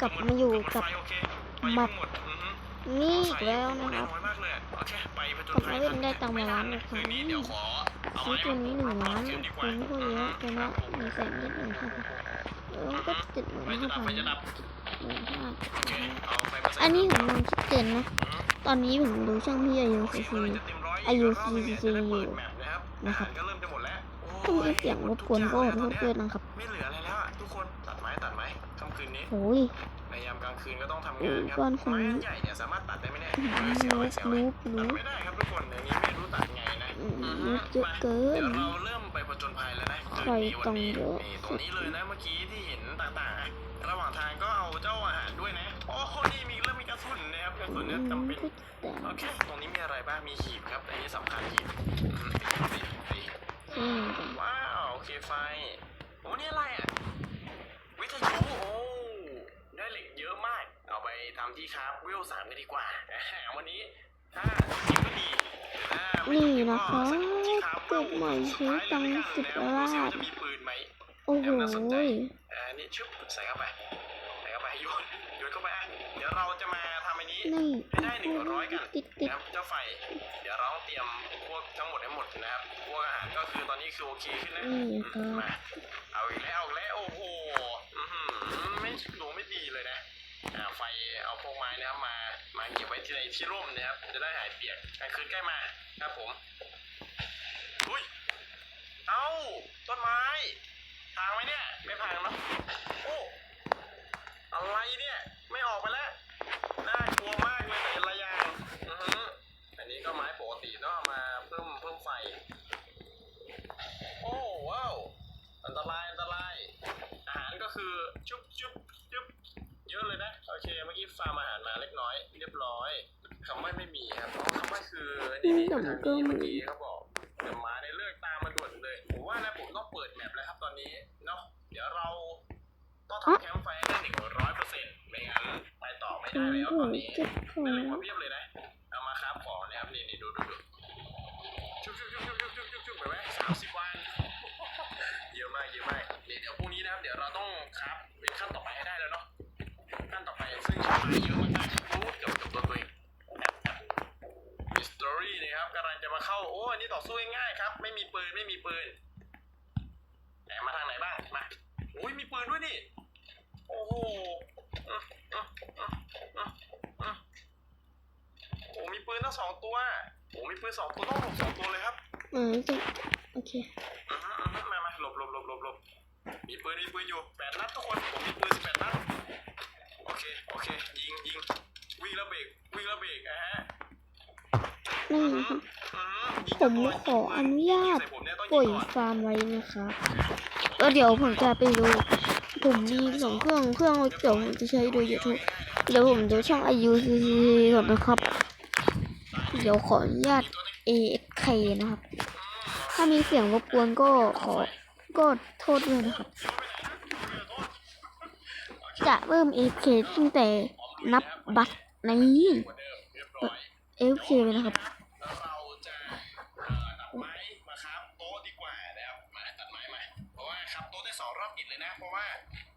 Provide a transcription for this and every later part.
กลับมาอยู่กับมัดนี่อีกแล้วนะครับกดมาเล่นได้ตังค์มาล้านเลยค่ะซื้อตัวนี้หนึ่งล้านตัวนี้พวกเยอะตัวนี้หนึ่งแสนนิดหนึ่งค่ะเออก็จิตเหมือนกันหมื่อันนี้ผมลองคิดเจนนะ ตอนนี้ผมดูช่องพี่อายุซีซีอายุซีซีอยู่นะครับถ้ามีเสียงรบกวนก็ขอโทษด้วยนะครับ ค่ำคืนนี้โอ้ยในยามกลางคืนก็ต้องทำโอ้งานยคก้รัอนบของไม้นี้อันใหญ่เนี่ยสามารถตัดได้ไหมเนี่ยอื้อเอหืออเสียวไว้เสียวไว้นูบตันูดบไม่ได้ครับทุกคนอย่างนี้ไม่รู้ตัดไงนะอืมอือฮึนูบเยอะเกินเดี๋ยวเราเริ่มไปผจญภัยแล้วนะใครคืนนี้วัต้อนงนี้เยอะนี่ตรงนี้เลยนะเมื่อกี้ที่เห็นต่างๆอะระหว่างทางก็เอาเจ้าอาหารด้วยนะโอ้โหนี่มีเริ่มมีกระสุนนะครับกระสุนเนี่ยจำเป็นแต่โอเคตรงนี้มีอะไรบ้างมีหีบครับอันนี้สำคัญหีบอืมตีตีอืมว้าวโอเคไฟโอ้นี่อะไรอะวิทยุโอ้ได้ เหล็กเยอะมาก เอาไปทำที่คราฟเวลสามกันดีกว่า วันนี้ถ้าจริงก็ดีนี่นะคะสักที่คราฟเกิดใหม่ใช้ตังสิบลาเลยแล้วกันนนะครับดูสิว่าโอ้โหอ่านี่ชึบใส่เข้าไปใส่เข้าไปโยนโยนเข้าไปอะเดี๋ยวเราจะมาทำอันนี้ให้ได้หนึ่งร้อยกันนะครับเจ้าไฟเดี๋ยวเราต้องเตรียมพวกทั้งหมดให้หมดนะครับพวกอาหารก็คือตอนนี้คือโอเคขึ้นนะมาเอาอีกแล้วเอาแล้วโอ้ ดูไม่ดีเลยนะอ่าไฟเอาพวกไม้นะครับมา มาเก็บไว้ที่ในที่ร่มนะครับ จะได้หายเปียกกลางคืนใกล้มาครับผมอุ้ยเอ้าต้นไม้พังไหมเนี่ย ไม่พังเนอะโอ้อะไรเนี่ย ไม่ออกไปแล้วน่ากลัวมากเลยแต่ละอย่างอือฮึอันนี้ก็ไม้ปกติเนาะเอามาเพิ่มเพิ่มไฟ โอ้ว้าวอันตรายอันตรายอาหารก็คือจุ๊บจุ๊บจุ๊บ เยอะเลยนะ โอเค เมื่อกี้ฟาร์มอาหารมาเล็กน้อย เรียบร้อยคำว่าไม่มีครับคำว่าคือนี่นี่ทางนี้เมื่อกี้เขาบอกเดี๋ยวมาในเลือกตามมาด่วนเลย ผมว่านะผมต้องเปิดแมปแล้วครับตอนนี้เนาะเดี๋ยวเราต้องทำแคมป์ไฟได้หนึ่งร้อยเปอร์เซ็นต์ไม่งั้นไปต่อไม่ได้แล้วตอนนี้เลือกมาเพียบเลยนะ เอามาครับขอเนะครับนี่นี่ดูดูดูชุบชุบชุบชุบชุบชุบชุบไปไว้สามสิบ เยอะมากๆโอ้เกือบเกือบตัวตัวเองมิสตอรี่นะครับกำลังจะมาเข้า โอ้อันนี้ต่อสู้ง่ายครับ ไม่มีปืนไม่มีปืนแอบมาทางไหนบ้างมาอุ้ยมีปืนด้วยนี่โอ้โหโอ้มีปืนทั้งสองตัวโอ้มีปืนสองตัวต้องหลบสองตัวเลยครับออเจ็บโอเคอือฮึอือฮึมามาหลบหลบหลบหลบหลบมีปืนมีปืนอยู่แปดนัดทุกคน ผมมีปืนสิบแปดนัด โอเค โอเค ยิงยิงวิ่งแล้วเบรกวิ่งแล้วเบรกนะฮะ นี่ อือ นะ ฮึ ครับ อือฮึยิง ผมขออนุญาตปล่อยฟาร์มไว้นะครับแล้วเดี๋ยวผมจะไปดู ผมมีสองเครื่องเครื่องเดี๋ยวผมจะใช้ดู YouTube เดี๋ยวผมดูช่อง IUCC ก่อนนะครับ เดี๋ยวขออนุญาต AFK นะครับ ถ้ามีเสียงรบกวนก็ขอก็โทษด้วยนะครับ จะเริ่ม AFK ตั้งแต่นับบัตรในกว่าเดิมเรียบร้อเลยนะครับิดเลยนะ เพราะว่า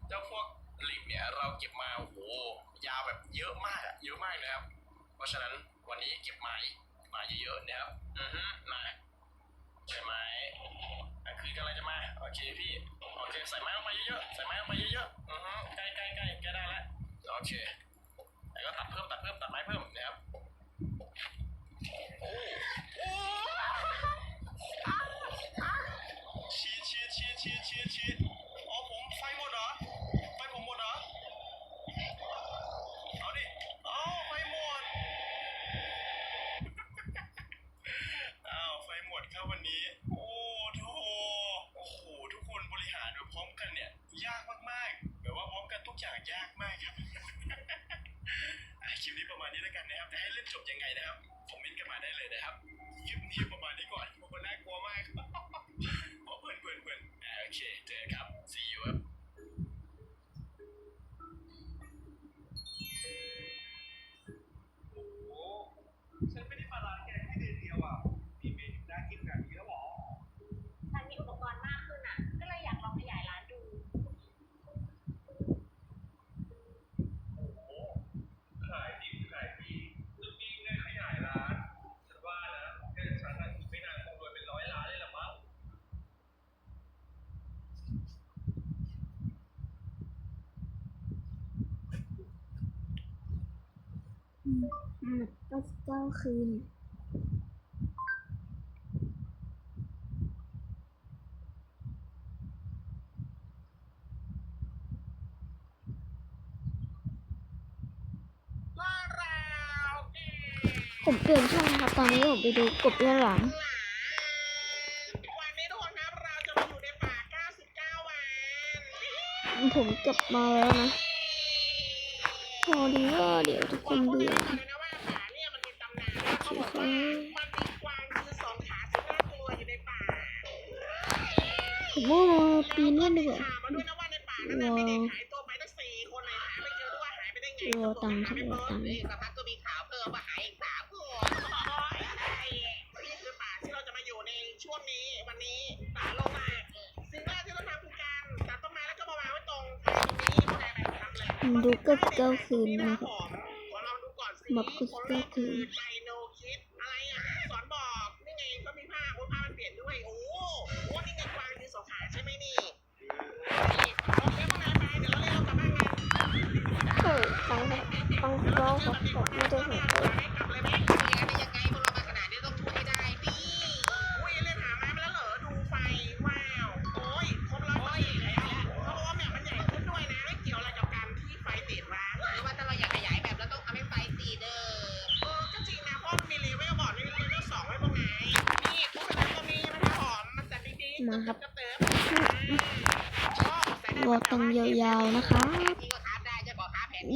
เจ้าพวกหล็กเนี่ยเราเก็บมาโอ้โหยาวแบบเยอะมากอะเยอะมากนะครับ เพราะฉะนั้นวันนี้เก็บไม้มาเยอะๆนะครับอือฮึมาใช่ไหมอันคืนกำลังจะมาโอเคพี่โอเคใส่ไม้ออกมาเยอะๆใส่ไม้ออกมาเยอะๆอือฮึใกล้ๆใกล้ใกล้ใกล้ได้แล้วโอเค ครับวันนี้ โอ้โถโอ้โหทุกคนบริหารแบบพร้อมกันเนี่ย ยากมากๆแบบว่าพร้อมกันทุกอย่างยากมากครับคลิปนี้ประมาณนี้แล้วกันนะครับแต่ให้เล่นจบยังไงนะครับคอมเมนต์กันมาได้เลยนะครับคลิปนี้ประมาณนี้ก่อนเพราะมันน่ากลัวมากเพราะเพื่อนเพื่อนเพื่อนโอเคเจอครับ see you ครับโอ้ฉันไม่ได้มา อ่าก็เก้าคืนผมเปลี่ยนช่องครับตอนนี้ผมไปดูกบเลือดหลังวันนี้ทุกคนครับเราจะมาอยู่ในป่า 99 วัน ผมกลับมาแล้วนะ พอดีว่าเดี๋ยวทุกคนดูผมว่าปีนี้ดีกว่ารอรวตังค์รอตังค์ ดูก็เก้าคืนนะครับมับก็เก้าคืนต้องต้องต้องต้องไม่ได้น มาครับบอกตรงยาวๆนะคะ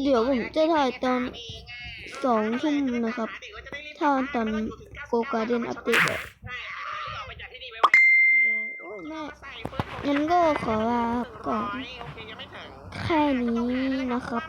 เดี๋ยวผมจะถ่ายตอนสองทุ่มนะครับ ถ้าตอนโกกาเดนอัปเดตม่งั้นก็ขอลาก่อนแค่นี้นะครับ